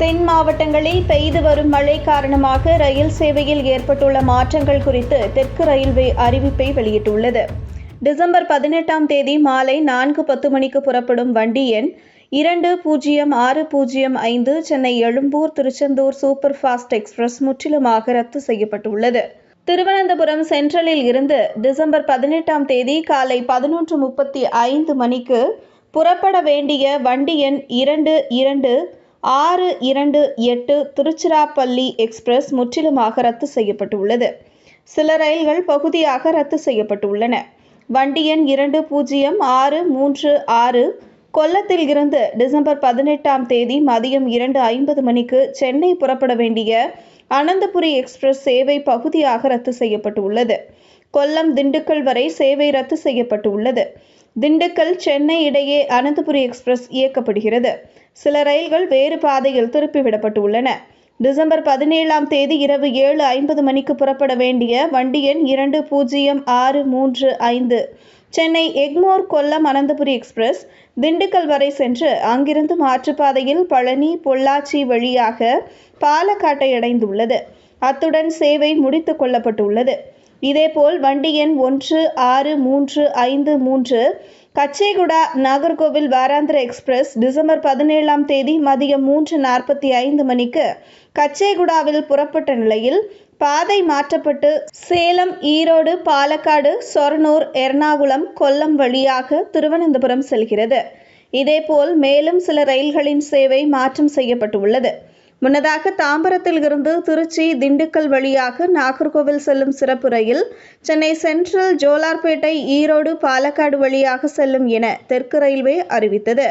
தென் மாவட்டங்களில் பெய்து வரும் மழை காரணமாக ரயில் சேவையில் ஏற்பட்டுள்ள மாற்றங்கள் குறித்து தெற்கு ரயில்வே அறிவிப்பை வெளியிட்டுள்ளது. டிசம்பர் பதினெட்டாம் தேதி மாலை நான்கு பத்து மணிக்கு புறப்படும் வண்டி எண் இரண்டு பூஜ்ஜியம் ஆறு பூஜ்ஜியம் ஐந்து Chennai Ezhumbur Tiruchendur super fast express முற்றிலுமாக ரத்து செய்யப்பட்டுள்ளது. திருவனந்தபுரம் சென்ட்ரலில் இருந்து டிசம்பர் பதினெட்டாம் தேதி காலை பதினொன்று முப்பத்தி ஐந்து மணிக்கு புறப்பட வேண்டிய வண்டி எண் இரண்டு இரண்டு ஆறு இரண்டு எட்டு திருச்சிராப்பள்ளி எக்ஸ்பிரஸ் முற்றிலுமாக ரத்து செய்யப்பட்டுள்ளது. சில ரயில்கள் பகுதியாக ரத்து செய்யப்பட்டுள்ளன. வண்டி எண் இரண்டு பூஜ்ஜியம் ஆறு மூன்று ஆறு கொல்லத்தில் இருந்து டிசம்பர் பதினெட்டாம் தேதி மதியம் இரண்டு ஐம்பது மணிக்கு சென்னை புறப்பட வேண்டிய அனந்தபுரி எக்ஸ்பிரஸ் சேவை பகுதியாக ரத்து செய்யப்பட்டுள்ளது. கொல்லம் திண்டுக்கல் வரை சேவை ரத்து செய்யப்பட்டுள்ளது. திண்டுக்கல் சென்னை இடையே அனந்தபுரி எக்ஸ்பிரஸ் இயக்கப்படுகிறது. சில ரயில்கள் வேறு பாதையில் திருப்பிவிடப்பட்டுள்ளன. டிசம்பர் பதினேழாம் தேதி இரவு ஏழு ஐம்பது மணிக்கு புறப்பட வேண்டிய வண்டி எண் இரண்டு பூஜ்ஜியம் ஆறு மூன்று ஐந்து. சென்னை எக்மோர் கொல்லம் அனந்தபுரி எக்ஸ்பிரஸ் திண்டுக்கல் வரை சென்று அங்கிருந்து மாற்றுப்பாதையில் பழனி பொள்ளாச்சி வழியாக பாலக்காட்டை அடைந்துள்ளது. அத்துடன் சேவை முடித்துக் கொள்ளப்பட்டுள்ளது. இதேபோல் வண்டி எண் ஒன்று ஆறு மூன்று ஐந்து மூன்று கச்சேகுடா நாகர்கோவில் வாராந்திர எக்ஸ்பிரஸ் டிசம்பர் பதினேழாம் தேதி மதியம் மூன்று நாற்பத்தி ஐந்து மணிக்கு கச்சேகுடாவில் புறப்பட்ட நிலையில் பாதை மாற்றப்பட்டு சேலம் ஈரோடு பாலக்காடு சொர்ணூர் எர்ணாகுளம் கொல்லம் வழியாக திருவனந்தபுரம் செல்கிறது. இதேபோல் மேலும் சில ரயில்களின் சேவை மாற்றம் செய்யப்பட்டுள்ளது. முன்னதாக தாம்பரத்தில் இருந்து திருச்சி திண்டுக்கல் வழியாக நாகர்கோவில் செல்லும் சிறப்பு ரயில் சென்னை சென்ட்ரல் ஜோலார்பேட்டை ஈரோடு பாலக்காடு வழியாக செல்லும் என தெற்கு ரயில்வே அறிவித்தது.